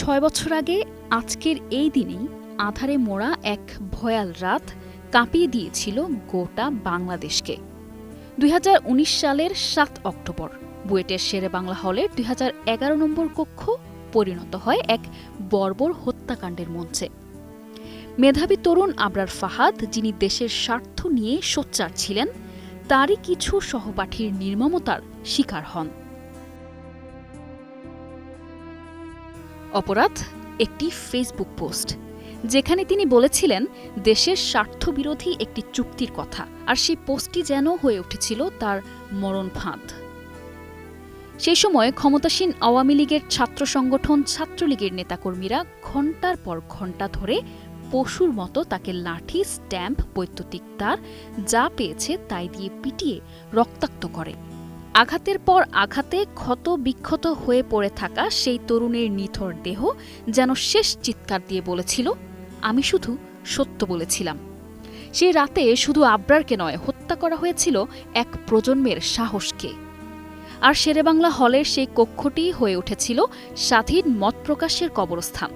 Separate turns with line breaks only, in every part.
ছয় বছর আগে আজকের এই দিনেই আধারে মোড়া এক ভয়াল রাত কাঁপিয়ে দিয়েছিল গোটা বাংলাদেশকে। দুই হাজার উনিশ সালের সাত অক্টোবর, বুয়েটের শেরে বাংলা হলের দুই নম্বর কক্ষ পরিণত হয় এক বর্বর হত্যাকাণ্ডের মঞ্চে। মেধাবী তরুণ আবরার ফাহাদ, যিনি দেশের স্বার্থ নিয়ে সোচ্চার ছিলেন, তারই কিছু সহপাঠীর নির্মমতার শিকার হন। অপরাধ, একটি ফেসবুক পোস্ট, যেখানে তিনি বলেছিলেন, দেশের স্বার্থবিরোধী একটি চুক্তির কথা, আর সেই পোস্টটি যেন হয়ে উঠেছিল তার মরণ ফাঁদ। সেই সময় ক্ষমতাসীন আওয়ামী লীগের ছাত্র সংগঠন ছাত্রলীগের নেতাকর্মীরা ঘণ্টার পর ঘণ্টা ধরে পশুর মতো তাকে লাঠি, স্ট্যাম্প, বৈদ্যুতিক তার যা পেয়েছে তাই দিয়ে পিটিয়ে রক্তাক্ত করে। আঘাতের পর আঘাতে ক্ষত বিক্ষত হয়ে পড়ে থাকা সেই তরুণের নিথর দেহ যেন শেষ চিৎকার দিয়ে বলেছিল, আমি শুধু সত্য বলেছিলাম। সে রাতে শুধু আব্রারকে নয়, হত্যা করা হয়েছিল এক প্রজন্মের সাহসকে। আর শেরেবাংলা হলের সেই কক্ষটি হয়ে উঠেছিল স্বাধীন মত প্রকাশের কবরস্থান।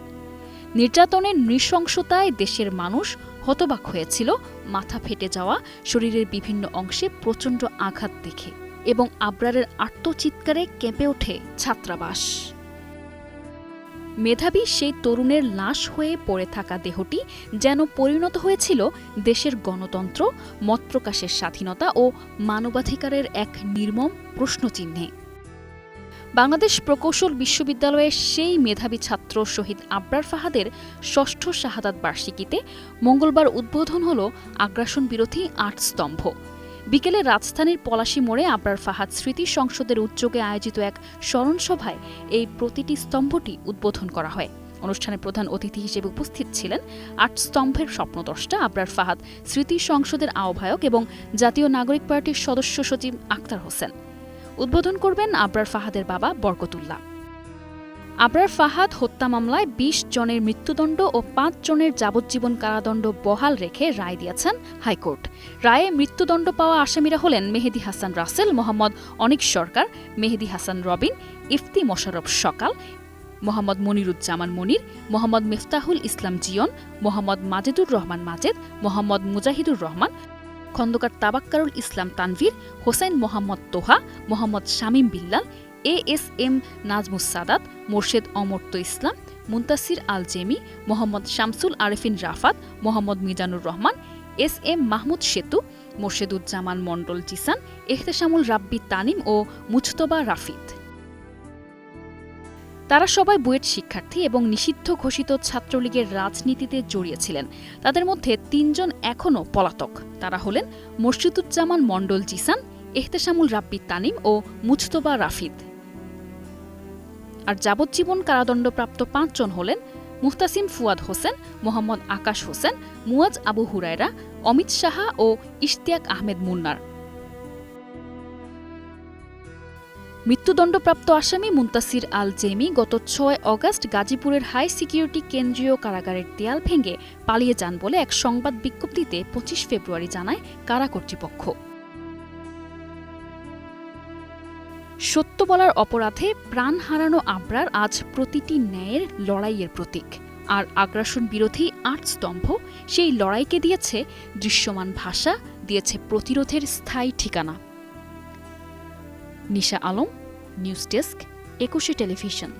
নির্যাতনের নৃশংসতায় দেশের মানুষ হতবাক হয়েছিল, মাথা ফেটে যাওয়া, শরীরের বিভিন্ন অংশে প্রচণ্ড আঘাত দেখে। এবং আবরারের আত্মচিৎকারে কেঁপে ওঠে ছাত্রাবাস। মেধাবী সেই তরুণের লাশ হয়ে পড়ে থাকা দেহটি যেন পরিণত হয়েছিল দেশের গণতন্ত্র, মত প্রকাশের স্বাধীনতা ও মানবাধিকারের এক নির্মম প্রশ্নচিহ্নে। বাংলাদেশ প্রকৌশল বিশ্ববিদ্যালয়ের সেই মেধাবী ছাত্র শহীদ আবরার ফাহাদের ষষ্ঠ শাহাদাত বার্ষিকীতে মঙ্গলবার উদ্বোধন হল আগ্রাসন বিরোধী আট স্তম্ভ। বিকেলে রাজধানীর পলাশী মোড়ে আবরার ফাহাদ স্মৃতি সংসদের উদ্যোগে আয়োজিত এক স্মরণ সভায় এই প্রতিটি স্তম্ভটি উদ্বোধন করা হয়। অনুষ্ঠানে প্রধান অতিথি হিসেবে উপস্থিত ছিলেন আট স্তম্ভের স্বপ্নদ্রষ্টা আবরার ফাহাদ স্মৃতি সংসদের আহ্বায়ক এবং জাতীয় নাগরিক পার্টির সদস্য সচিব আক্তার হোসেন। উদ্বোধন করবেন আবরার ফাহাদের বাবা বরকতুল্লাহ। আবরার ফাহাদ হত্যা মামলায় ২০ জনের মৃত্যুদণ্ড ও পাঁচ জনের যাবজ্জীবন কারাদণ্ড বহাল রেখে রায় দিয়েছেন হাইকোর্ট। রায়ে মৃত্যুদণ্ড পাওয়া আসামিরা হলেন মেহেদি হাসান রাসেল, মোহাম্মদ অনিক সরকার, Mehedi Hasan Robin, Ifti Mosharraf Sakal, Mohammad Moniruzzaman Monir, Mohammad Miftahul Islam Jion, Mohammad Majedur Rahman Majed, Mohammad Mujahidur Rahman, Khandakar Tabakkarul Islam Tanvir, Hossain Mohammad Toha, Mohammad Shamim Billal A S M Nazmus Sadat, Morshed Amarta Islam, Muntasir Al Jemi Mohammad Shamsul Arefin Rafat, Mohammad Mizanur Rahman, S M Mahmud Setu, Morsheduzzaman Mondal Jisan Ehteshamul রাব্বি তানিম ও মুজতবা রাফিদ তারা সবাই বুয়েট শিক্ষার্থী এবং নিষিদ্ধ ঘোষিত ছাত্রলীগের রাজনীতিতে জড়িয়েছিলেন। তাদের মধ্যে তিনজন এখনও পলাতক। তারা হলেন মসজিদুজ্জামান মণ্ডল জিসান এহতেশামুল রাব্বি তানিম ও মুজতবা রাফিদ আর যাবজ্জীবন কারাদণ্ডপ্রাপ্ত পাঁচজন হলেন মুহতাসিম ফুয়াদ হোসেন, মোহাম্মদ আকাশ হোসেন মুয়াজ আবু হুরায়রা, অমিত সাহা ও ইশতিয়াক আহমেদ মুন্নার। মৃত্যুদণ্ডপ্রাপ্ত আসামি মুন্তাসির আল জেমি গত ছয় অগাস্ট গাজীপুরের হাই সিকিউরিটি কেন্দ্রীয় কারাগারের দেয়াল ভেঙে পালিয়ে যান বলে এক সংবাদ বিজ্ঞপ্তিতে পঁচিশ ফেব্রুয়ারি জানায় কারা কর্তৃপক্ষ। সত্য বলার অপরাধে প্রাণ হারানো আবরার আজ প্রতিটি ন্যায়ের লড়াইয়ের প্রতীক। আর আগ্রাসন বিরোধী আট স্তম্ভ সেই লড়াইকে দিয়েছে দৃশ্যমান ভাষা, দিয়েছে প্রতিরোধের স্থায়ী ঠিকানা। Nisha Alam, news desk, Ekushey Television.